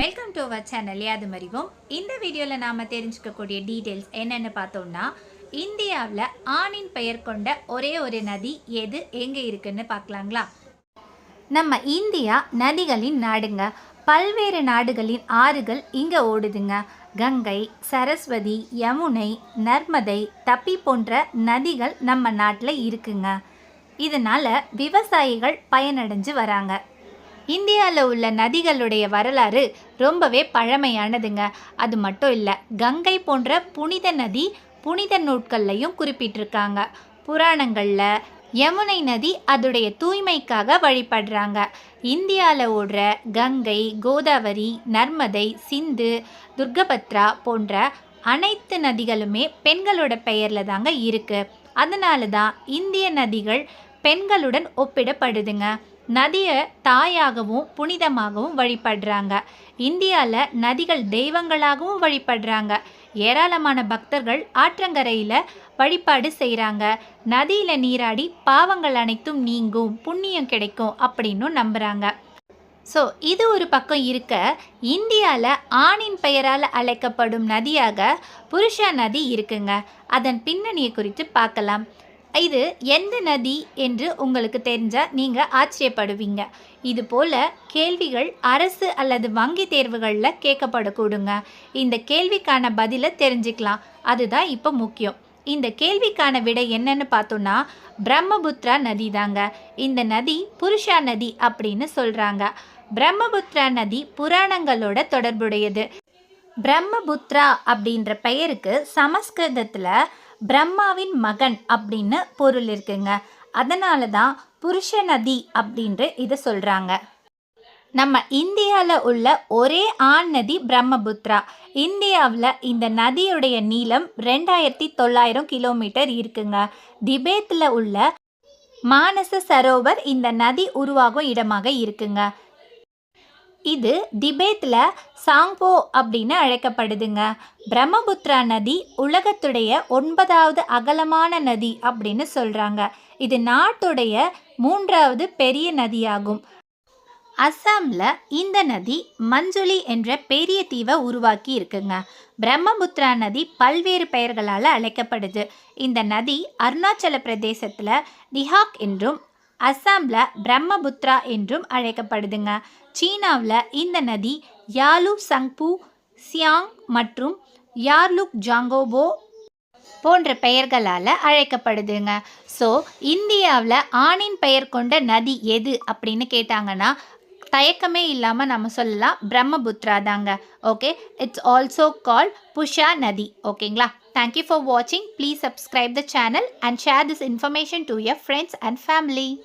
Welcome to our channel யாது மறிவோம் இந்த வீடியோவில் நாம் தெரிஞ்சுக்கக்கூடிய டீட்டெயில்ஸ் என்னென்னு பார்த்தோம்னா இந்தியாவில் ஆணின் பெயர் கொண்ட ஒரே ஒரு நதி எது? எங்கே இருக்குன்னு பார்க்கலாங்களா? நம்ம இந்தியா நதிகளின் நாடுங்க. பல்வேறு நாடுகளின் ஆறுகள் இங்கே ஓடுதுங்க. கங்கை சரஸ்வதி யமுனை நர்மதை தப்பி போன்ற நதிகள் நம்ம நாட்டில் இருக்குங்க. இதனால் விவசாயிகள் பயனடைஞ்சு வராங்க. இந்தியாவில் உள்ள நதிகளுடைய வரலாறு ரொம்பவே பழமையானதுங்க. அது மட்டும் இல்லை கங்கை போன்ற புனித நதி புனித நூட்கள்லையும் குறிப்பிட்டிருக்காங்க. புராணங்களில் யமுனை நதி அதோடைய தூய்மைக்காக வழிபடுறாங்க. இந்தியாவில் ஓடுற கங்கை கோதாவரி நர்மதை சிந்து துர்கபத்ரா போன்ற அனைத்து நதிகளுமே பெண்களோட பெயரில் தாங்க இருக்குது அதனால தான் இந்திய நதிகள் பெண்களுடன் ஒப்பிடப்படுதுங்க. நதியை தாயாகவும் புனிதமாகவும் வழிபடுறாங்க. இந்தியாவில் நதிகள் தெய்வங்களாகவும் வழிபடுறாங்க. ஏராளமான பக்தர்கள் ஆற்றங்கரையில் வழிபாடு செய்கிறாங்க நதியில் நீராடி பாவங்கள் அனைத்தும் நீங்கும் புண்ணியம் கிடைக்கும் அப்படின்னு நம்புகிறாங்க ஸோ இது ஒரு பக்கம் இருக்க இந்தியாவில் ஆணின் பெயரால் அழைக்கப்படும் நதியாக புருஷா நதி இருக்குங்க. அதன் பின்னணியை குறித்து பார்க்கலாம். இது எந்த நதி என்று உங்களுக்கு தெரிஞ்சால் நீங்கள் ஆச்சரியப்படுவீங்க. இது போல் கேள்விகள் அரசு அல்லது வங்கி தேர்வுகளில் கேட்கப்படக்கூடுங்க. இந்த கேள்விக்கான பதிலை தெரிஞ்சுக்கலாம். அதுதான் இப்போ முக்கியம். இந்த கேள்விக்கான விடை என்னன்னு பார்த்தோன்னா பிரம்மபுத்ரா நதி தாங்க. இந்த நதி புருஷா நதி அப்படின்னு சொல்கிறாங்க பிரம்மபுத்ரா நதி புராணங்களோட தொடர்புடையது. பிரம்மபுத்ரா அப்படின்ற பெயருக்கு சமஸ்கிருதத்தில் பிரம்மாவின் மகன் அப்படின்னு பொருள் இருக்குங்க. அதனால தான் புருஷ நதி அப்படின்று இதை சொல்கிறாங்க நம்ம இந்தியாவில் உள்ள ஒரே ஆண் நதி பிரம்மபுத்ரா இந்தியாவில் இந்த நதியுடைய நீளம் ரெண்டாயிரத்தி தொள்ளாயிரம் கிலோமீட்டர் இருக்குங்க. திபேத்தில் உள்ள மானச சரோவர் இந்த நதி உருவாகும் இடமாக இருக்குங்க. இது திபேத்தில் சாங்போ அப்படின்னு அழைக்கப்படுதுங்க. பிரம்மபுத்ரா நதி உலகத்துடைய ஒன்பதாவது அகலமான நதி அப்படின்னு சொல்கிறாங்க இது நாட்டுடைய மூன்றாவது பெரிய நதியாகும். அஸ்ஸாமில் இந்த நதி மஞ்சுளி என்ற பெரிய தீவை உருவாக்கி இருக்குங்க. பிரம்மபுத்ரா நதி பல்வேறு பெயர்களால் அழைக்கப்படுது. இந்த நதி அருணாச்சல பிரதேசத்தில் திஹாக் என்றும் அஸ்ஸாமில் பிரம்மபுத்ரா என்றும் அழைக்கப்படுதுங்க. சீனாவில் இந்த நதி யாலு சங்பு சியாங் மற்றும் யார்லுக் ஜாங்கோபோ போன்ற பெயர்களால் அழைக்கப்படுதுங்க. ஸோ இந்தியாவில் ஆணின் பெயர் கொண்ட நதி எது அப்படின்னு கேட்டாங்கன்னா தயக்கமே இல்லாமல் நம்ம சொல்லலாம் பிரம்மபுத்ரா தாங்க. ஓகே? இட்ஸ் ஆல்சோ கால் புஷா நதி. ஓகேங்களா? Thank you for watching. Please subscribe the channel and share this information to your friends and family.